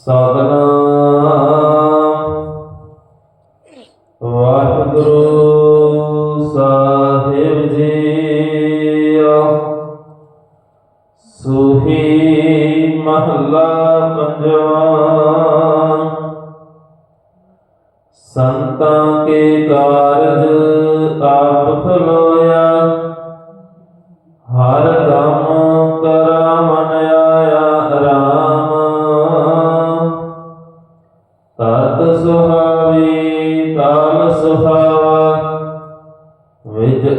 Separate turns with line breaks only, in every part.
ਸਤਨਾਮ ਵਾਹਿਗੁਰੂ ਸਾਹਿਬ ਜੀ ਸੁਹੀ ਮਹਲਾ ਪੰਜਵਾ। ਸੰਤਾਂ ਕੇ ਕਾਰਜ ਆਪ ਖਲੋਇਆ। ਹਰ ਦਮ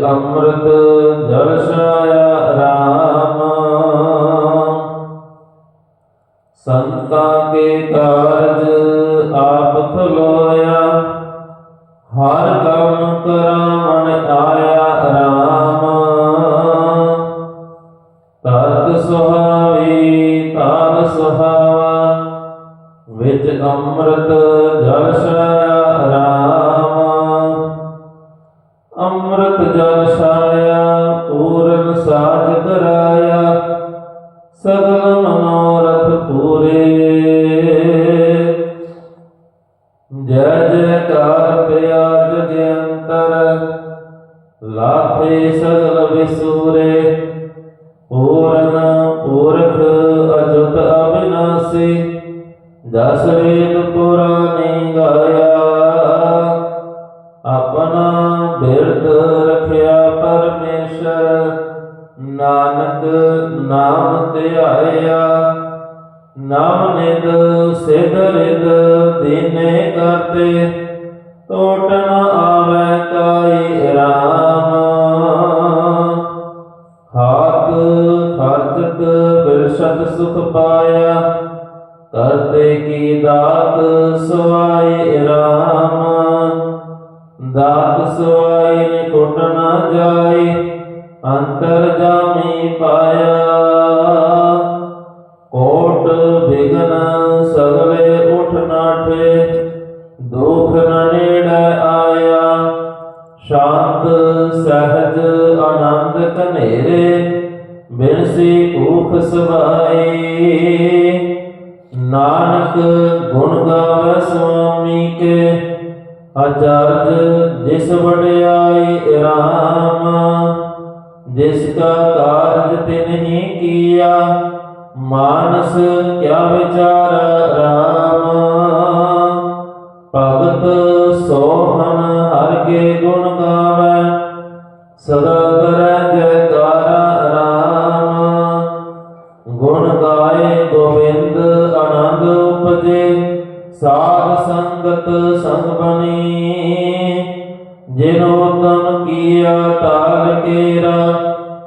ਅੰਮ੍ਰਿਤ ਜਲ ਛਾਇਆ ਰਾਮ। ਸੰਤਾਂ ਕੇ ਕਾਰਜ ਆਪ ਖਲੋਇਆ। ਹਰ ਕੰਮ ਕਰਾਵਣ ਆਇਆ ਰਾਮ। ਤਤ ਸੁਹਾਵੀ, ਤਾਲ ਸੁਹਾਵਾ, ਵਿੱਚ ਅੰਮ੍ਰਿਤ ਜਲ ਛਾਇਆ ਰਾਮ। ਜੈ ਜੈਕਾਰ ਪਿਆ ਜਗ ਲਾਥੇ ਸਗਲ ਵਿਸੂਰੇ, ਪੂਰਨ ਪੂਰਖ ਅਜੁਤ ਅਬਿਨਾਸੀ, ਦਸ ਵੇਦ ਪੁਰਾਣੀ ਗਾਇਆ। ਆਪਣਾ ਬਿਰਦ ਰਖਿਆ ਪਰਮੇਸ਼ਰ, ਨਾਨਕ ਨਾਮ ਧਿਆਇਆ। ਨਾਮ ਨਿਦ ਸਿਧ ਰਿਦ ਦੀਨੇ ਕਰਤੇ। ਟੋਟ ਨ ਕਾਈ ਰਾਮ। ਹਾਤ ਖਰਚਤ ਬਿਰਸ਼ਤ ਸੁਖ ਪਾਇਆ। ਕਰਤੇ ਕੀ ਦਾਤ ਸਵਾਈ ਰਾਮ। ਦਾਤ ਸਵਾਈ ਨੇ ਟੁੱਟ ਨਾ ਜਾਈ। ਅੰਤਰ ਜਾਮੀ ਪਾਇਆ। ਸਹਜ ਆਨੰਦ ਕਨੇਰੇ ਬਿਨਸੀ ਊਖ ਸਵਾਈ ਨਾਨਕ ਗੁਣ ਗਾਵੇ ਸੁਆਮੀ ਕੇ, ਅਚਰਜ ਜਿਸ ਵਡਿਆਈ ਰਾਮ। ਜਿਸ ਕਾ ਕਾਰਜ ਤਿਨਹੀ ਕੀਆ, ਮਾਨਸ ਕਿਆ ਵਿਚਾਰ ਰਾਮ। ਸੰਗ ਬਣੀ ਜਿਨ ਉਤਮ ਕੀਆ ਤਾਲ ਕੇਰਾ,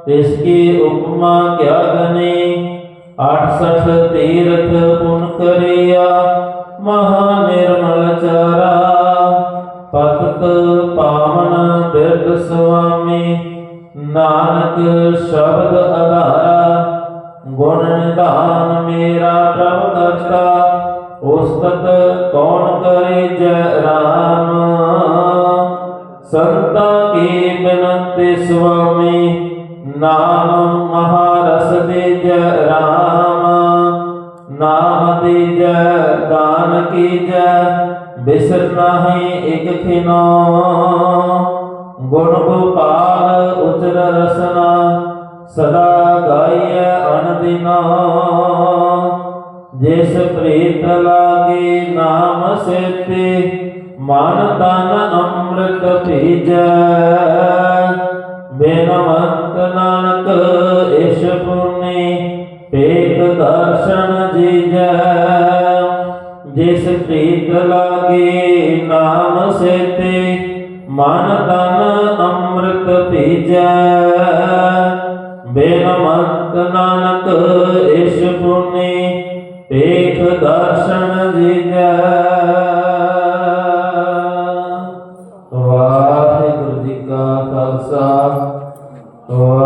ਤਿਸ ਕੀ ਉਪਮਾ ਕਿਆ ਗਨੀ 68 ਤੀਰਥ ਪੁਨ ਕਰਿਆ ਮਹਾ ਨਿਰਮਲ ਚਾਰਾ ਪਤਤ ਪਾਵਨ ਬਿਰਦ ਸੁਆਮੀ, ਨਾਨਕ ਸ਼ਬਦ ਆਧਾਰਾ ਗੁਣ ਨਿਧਾਨ ਮੇਰਾ ਪ੍ਰਭ ਕਰਤਾ। ਉਸਤਤ ਕੌਣ ਕਰੇ ਜੈ ਰਾਮ? ਸੰਤਾ ਕੀ ਬਿਨੰਤੀ ਸੁਆਮੀ? ਨਾਮ ਮਹਾਰਸ ਦੇ ਜੈ ਰਾਮ। ਨਾਮ ਦੇ ਜੈ ਦਾਨ ਕੀ ਜੈ? ਬਿਸਰ ਨਾਹੀ ਇਕ ਖਿਨੋ। ਗੁਣ ਗੋਪਾਲ ਉਚਰ ਰਸਨਾ। ਸਦਾ ਗਾਈਐ ਅਨਦਿਨਾ ਜਿਸ ਪ੍ਰੀਤ ਲਾਗੇ ਨਾਮ ਸੇਤੇ, ਮਨ ਤਨ ਅੰਮ੍ਰਿਤ ਭੀਜੈ। ਬੇਨਵੰਤ ਨਾਨਕ ਏਸ਼ ਪੁਨੀ, ਪੇਖ ਦਰਸ਼ਨ ਜੀਜੈ। ਜਿਸ ਪ੍ਰੀਤ ਲਾਗੇ ਨਾਮ ਸੇਤੇ, ਮਨ ਤਨ ਅੰਮ੍ਰਿਤ ਭੀਜੈ। ਬੇਨਵੰਤ ਨਾਨਕ ਏਸ਼ ਪੁਨੀ एक दर्शन दिया